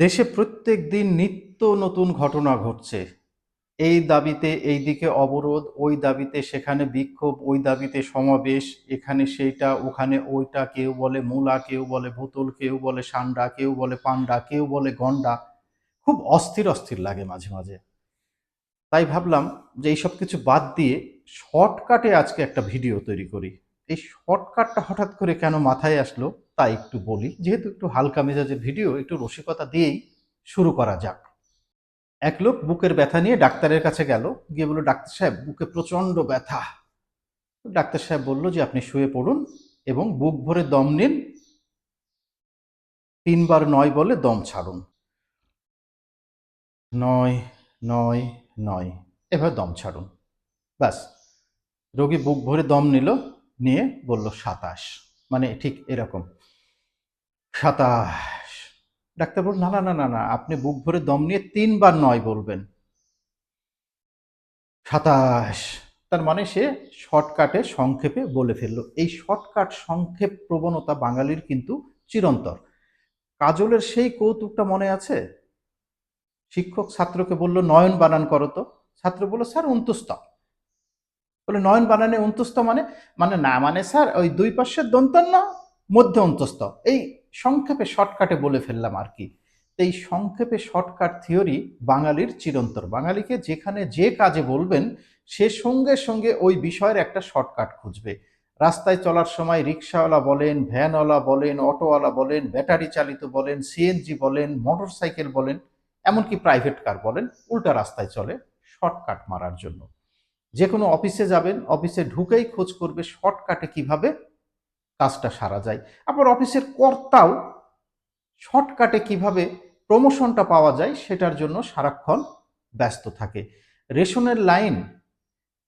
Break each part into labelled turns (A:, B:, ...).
A: দেশে প্রত্যেক দিন নিত্য নতুন ঘটনা ঘটছে। এই দাবিতে এই দিকে অবরোধ, ওই দাবিতে সেখানে বিক্ষোভ, ওই দাবিতে সমাবেশ, এখানে সেইটা, ওখানে ওইটা, কেউ বলে মূলা, কেউ বলে বোতল, কেউ বলে সান্ডা, কেউ বলে পান্ডা, কেউ বলে গন্ডা। খুব অস্থির অস্থির লাগে মাঝে মাঝে। তাই ভাবলাম যে এইসব কিছু বাদ দিয়ে শর্টকাটে আজকে একটা ভিডিও তৈরি করি। এই শর্টকাটটা হঠাৎ করে কেন মাথায় আসলো? তা একটু বলি, যেহেতু একটু হালকা মেজাজের ভিডিও একটু রসিকতা দিয়েই শুরু করা যাক। এক লোক বুকের ব্যথা নিয়ে ডাক্তারের কাছে গেল, গিয়ে বলল, ডাক্তার সাহেব, বুকে প্রচণ্ড ব্যথা। ডাক্তার সাহেব বলল, যে আপনি শুয়ে পড়ুন এবং বুক ভরে দম নিন। তিনবার নয় বলে দম ছাড়ুন। নয় নয় নয় এভাবে দম ছাড়ুন। ব্যাস। রোগী বুক ভরে দম নিল, নিয়ে বলল, সাতাশ। মানে ঠিক এরকম। সাতাশ। ডাক্তার বলল, না না না না না, আপনি বুক ভরে দম নিয়ে তিনবার নয় বলবেন। সাতাশ। তার মানে সে শর্টকাটে সংক্ষেপে বলে ফেলল। এই শর্টকাট সংক্ষেপ প্রবণতা বাঙালির কিন্তু চিরন্তর কাজলের সেই কৌতুকটা মনে আছে? শিক্ষক ছাত্রকে বলল, নয়ন বানান করো তো। ছাত্র বলল, স্যার অন্তুস্ত বলে, নয়ন বানানে অন্তুস্ত মানে মানে না মানে স্যার, ওই দুই পাশের না, মধ্যে অন্তস্থ। এই সংক্ষেপে শর্টকাটে বলে ফেললাম আর কি। এই সংক্ষেপে শর্টকাট থিওরি বাঙালির চিরন্তর বাঙালিকে যেখানে যে কাজে বলবেন, সে সঙ্গে সঙ্গে ওই বিষয়ের একটা শর্টকাট খুঁজবে। রাস্তায় চলার সময় রিক্সাওয়ালা বলেন, ভ্যানওয়ালা বলেন, অটোওয়ালা বলেন ব্যাটারি চালিত বলেন সিএনজি বলেন মোটর সাইকেল বলেন, এমনকি প্রাইভেট কার বলেন, উল্টা রাস্তায় চলে শর্টকাট মারার জন্য। যে কোনো অফিসে যাবেন অফিসে ঢুকেই খোঁজ করবে শর্টকাটে কীভাবে কাজটা সারা যায়। আবার অফিসের কর্তাও শর্টকাটে কীভাবে প্রমোশনটা পাওয়া যায় সেটার জন্য সারাক্ষণ ব্যস্ত থাকে। রেশনের লাইন,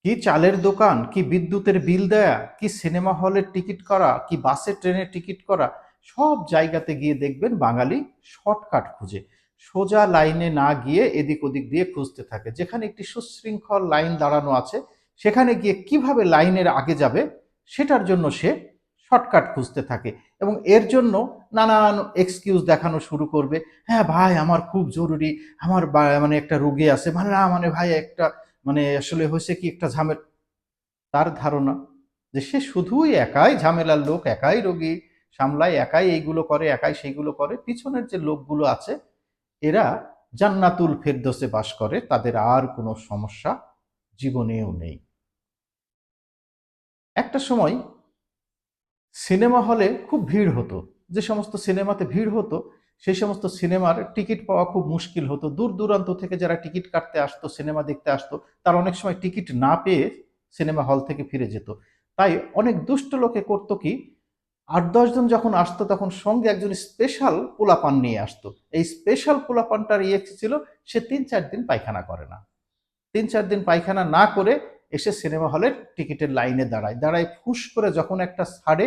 A: কি চালের দোকান, কি বিদ্যুতের বিল দেয়া, কি সিনেমা হলের টিকিট করা, কি বাসে ট্রেনের টিকিট করা, সব জায়গাতে গিয়ে দেখবেন বাঙালি শর্টকাট খুঁজে। সোজা লাইনে না গিয়ে এদিক ওদিক দিয়ে খুঁজতে থাকে। যেখানে একটি সুশৃঙ্খল লাইন দাঁড়ানো আছে, সেখানে গিয়ে কীভাবে লাইনের আগে যাবে, সেটার জন্য সে শর্টকাট খুঁজতে থাকে এবং এর জন্য নানান এক্সকিউজ দেখানো শুরু করবে। হ্যাঁ ভাই, আমার খুব জরুরি। আমার মানে একটা রোগী আছে। মানে না মানে ভাই, একটা মানে আসলে হয়েছে কি, একটা ঝামেল। তার ধারণা যে সে শুধুই একাই ঝামেলার লোক, একাই রোগী, সামলায়, একাই এইগুলো করে, একাই সেইগুলো করে। পিছনের যে লোকগুলো আছে, এরা জান্নাতুল ফেরদোসে বাস করে। তাদের আর কোনো সমস্যা জীবনেও নেই। একটা সময় সিনেমা হলে খুব ভিড় হতো। যে সমস্ত সিনেমাতে ভিড় হতো, সেই সমস্ত সিনেমার টিকিট পাওয়া খুব মুশকিল হতো। দূর দূরান্ত থেকে যারা টিকিট কাটতে আসতো, সিনেমা দেখতে আসতো, তারা অনেক সময় টিকিট না পেয়ে সিনেমা হল থেকে ফিরে যেত। তাই অনেক দুষ্ট লোকে করতো কি, আট দশজন যখন আসতো, তখন সঙ্গে একজন স্পেশাল পোলাপান নিয়ে আসতো। এই স্পেশাল পোলাপানটার ইয়ে ছিল, সে তিন চার দিন পায়খানা করে না। তিন চার দিন পায়খানা না করে এসে সিনেমা হলের টিকিটের লাইনে দাঁড়ায়। দাঁড়ায় ফুস করে যখন একটা ছাড়ে,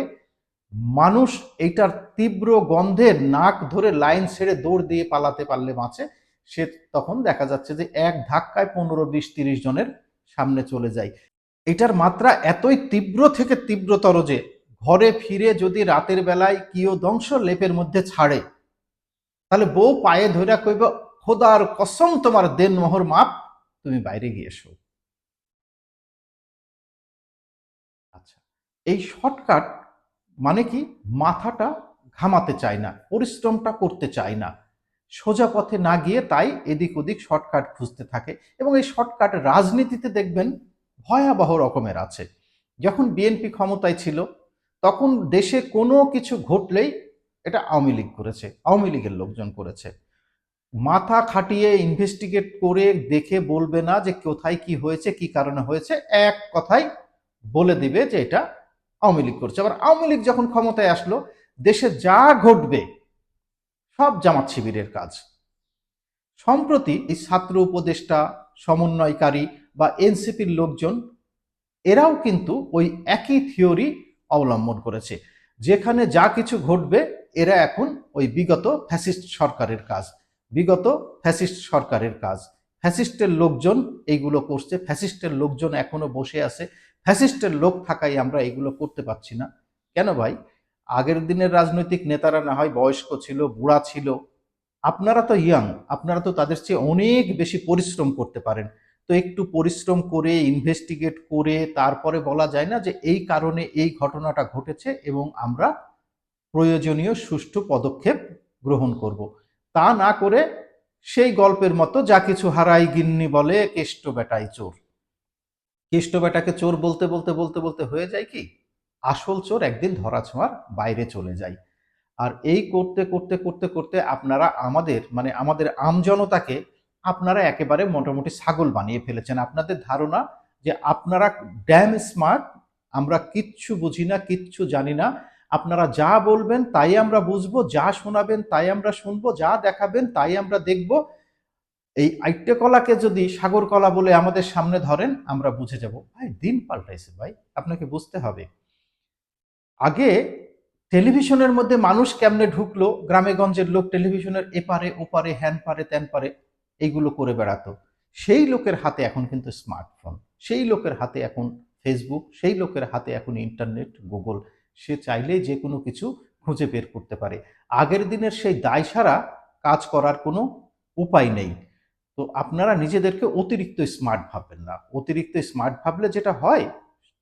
A: মানুষ এইটার তীব্র গন্ধের নাক ধরে লাইন ছেড়ে দৌড় দিয়ে পালাতে পারলে বাঁচে। সে তখন দেখা যাচ্ছে যে এক ধাক্কায় পনেরো, বিশ, তিরিশ জনের সামনে চলে যায়। এটার মাত্রা এতই তীব্র থেকে তীব্রতর যে ঘরে ফিরে যদি রাতের বেলায় কিও দংশ লেপের মধ্যে ছাড়ে, তাহলে বউ পায়ে ধইরা কইব, খোদার কসম, তোমার দেন মোহর মাপ, তুমি বাইরে গিয়ে এসো। আচ্ছা এই শর্টকাট মানে কি? মাথাটা ঘামাতে চায় না, পরিশ্রমটা করতে চায় না। সোজা পথে না গিয়ে তাই এদিক ওদিক শর্টকাট খুঁজতে থাকে এবং এই শর্টকাট রাজনীতিতে দেখবেন ভয়াবহ রকমের আছে। যখন বিএনপি ক্ষমতায় ছিল, তখন দেশে কোনো কিছু ঘটলেই এটা আওয়ামী লীগ করেছে, আওয়ামী লীগের লোকজন করেছে। মাথা খাটিয়ে ইনভেস্টিগেট করে দেখে বলবে না যে কোথায় কি হয়েছে, কি কারণে হয়েছে, এক কথাই বলে দিবে যে এটা আওয়ামী লীগ করছে। আবার আওয়ামী লীগ যখন ক্ষমতায় আসলো, দেশে যা ঘটবে, সব জামাত শিবিরের কাজ। সম্প্রতি এই ছাত্র উপদেষ্টা, সমন্বয়কারী বা এনসিপির লোকজন, এরাও কিন্তু ওই একই থিওরি অবলম্বন করেছে। যেখানে যা কিছু ঘটবে, এরা এখন ওই বিগত ফ্যাসিস্ট সরকারের কাজ। বিগত ফ্যাসিস্ট সরকারের কাজ। ফ্যাসিস্টের লোকজন এইগুলো করছে। ফ্যাসিস্টের লোকজন এখনও বসে আছে। ফ্যাসিস্টের লোক থাকাই আমরা এগুলো করতে পারছি না। কেন ভাই? আগের দিনের রাজনৈতিক নেতারা না হয় বয়স্ক ছিল, বুড়া ছিল। আপনারা তো ইয়াং আপনারা তো তাদের চেয়ে অনেক বেশি পরিশ্রম করতে পারেন। তো একটু পরিশ্রম করে ইনভেস্টিগেট করে, তারপরে বলা যায় না যে এই কারণে এই ঘটনাটা ঘটেছে এবং আমরা প্রয়োজনীয় সুষ্ঠু পদক্ষেপ গ্রহণ করব। তা না করে সেই গল্পের মতো যা কিছু হারাই গিন্নি বলে, কেষ্ট বেটাই চোর। কেষ্ট বেটাকে চোর বলতে বলতে বলতে বলতে হয়ে যায় কি? আসল চোর একদিন ধরা ছোঁয়ার বাইরে চলে যায়। আর এই করতে করতে করতে করতে আপনারা আমাদের মানে আমাদের আমজনতাকে আপনারা একেবারে মোটামুটি ছাগল বানিয়ে ফেলেছেন। আপনাদের ধারণা যে আপনারা ড্যাম স্মার্ট আমরা কিচ্ছু বুঝি না, কিচ্ছু জানি না। আপনারা যা বলবেন তাই আমরা বুঝব, যা শোনাবেন তাই আমরা শুনব, যা দেখাবেন তাই আমরা দেখব। এই আইটে কলাকে যদি সাগর কলা বলে আমাদের সামনে ধরেন, আমরা বুঝে যাব, ভাই, দিন পাল্টাইছে ভাই, আপনাকে বুঝতে হবে। আগে টেলিভিশনের মধ্যে মানুষ কেমনে ঢুকলো, গ্রামে গঞ্জের লোক টেলিভিশনের এপারে, ওপারে, হ্যান পারে, ত্যান পারে, এইগুলো করে বেড়াতো। সেই লোকের হাতে এখন কিন্তু স্মার্টফোন, সেই লোকের হাতে এখন ফেসবুক, সেই লোকের হাতে এখন ইন্টারনেট, গুগল। সে চাইলে যে কোনো কিছু খুঁজে বের করতে পারে। আগের দিনের সেই দায় সারা কাজ করার কোনো উপায় নেই। তো আপনারা নিজেদেরকে অতিরিক্ত স্মার্ট ভাববেন না। অতিরিক্ত স্মার্ট ভাবলে যেটা হয়,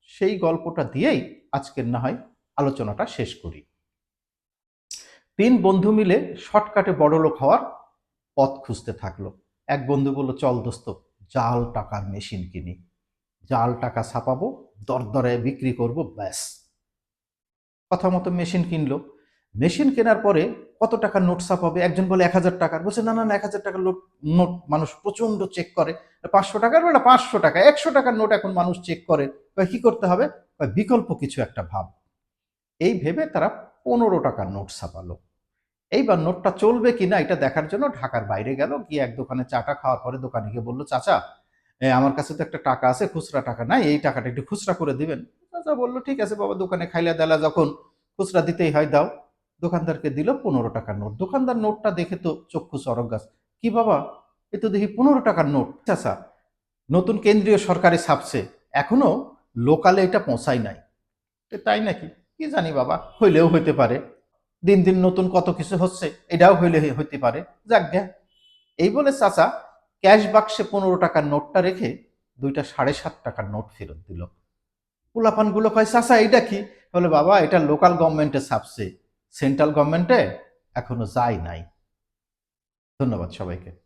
A: সেই গল্পটা দিয়েই আজকের না হয় আলোচনাটা শেষ করি। তিন বন্ধু মিলে শর্টকাটে বড়লোক হওয়ার পথ খুঁজতে থাকল। এক বন্ধু বলল, চল দোস্ত, জাল টাকার মেশিন কিনি। জাল টাকা ছাপাবো দরদরে বিক্রি করব, ব্যাস। কথা মতো মেশিন কিনলো। মেশিন কেনার পরে কত টাকার নোট ছাপাবে একজন বলে এক হাজার টাকার। বলছে, না না না, এক হাজার টাকার নোট নোট মানুষ প্রচণ্ড চেক করে। পাঁচশো টাকার বেলা পাঁচশো টাকা, একশো টাকার নোট এখন মানুষ চেক করে। কয়, কি করতে হবে? কয়, বিকল্প কিছু একটা ভাব। এই ভেবে তারা পনেরো টাকার নোট ছাপালো এইবার নোটটা চলবে কিনা এটা দেখার জন্য ঢাকার বাইরে গেল। গিয়ে এক দোকানে চাটা খাওয়ার পরে দোকানে গিয়ে বলল, চাচা আমার কাছে তো একটা টাকা আছে, খুচরা টাকা নাই, এই টাকাটা একটু খুচরা করে দিবেন। চাচা বলল, ঠিক আছে বাবা, দোকানে খাইলা দেলা যখন, খুচরা দিতেই হয়, দাও। দোকানদারকে দিল পনেরো টাকার নোট। দোকানদার নোটটা দেখে তো চক্ষু চরক গাছ। কি বাবা? এ তো দেখি পনেরো টাকার নোট। চাচা নতুন কেন্দ্রীয় সরকারে ছাপছে। এখনও লোকালে এটা পৌঁছায় নাই। তাই নাকি? কি জানি বাবা, হইলেও হইতে পারে। দিন দিন নতুন কত কিছু হচ্ছে, এটাও হইলে হইতে পারে। যাক গে। এই বলে চাচা ক্যাশ বাক্সে পনেরো টাকার নোটটা রেখে দুইটা সাড়ে সাত টাকার নোট ফেরত দিল। পোলাপানগুলো কয়, চাচা, এইটা কি? বলে, বাবা, এটা লোকাল গভর্নমেন্টে ছাপছে। সেন্ট্রাল গভর্নমেন্টে এখনও যায় নাই। ধন্যবাদ সবাইকে।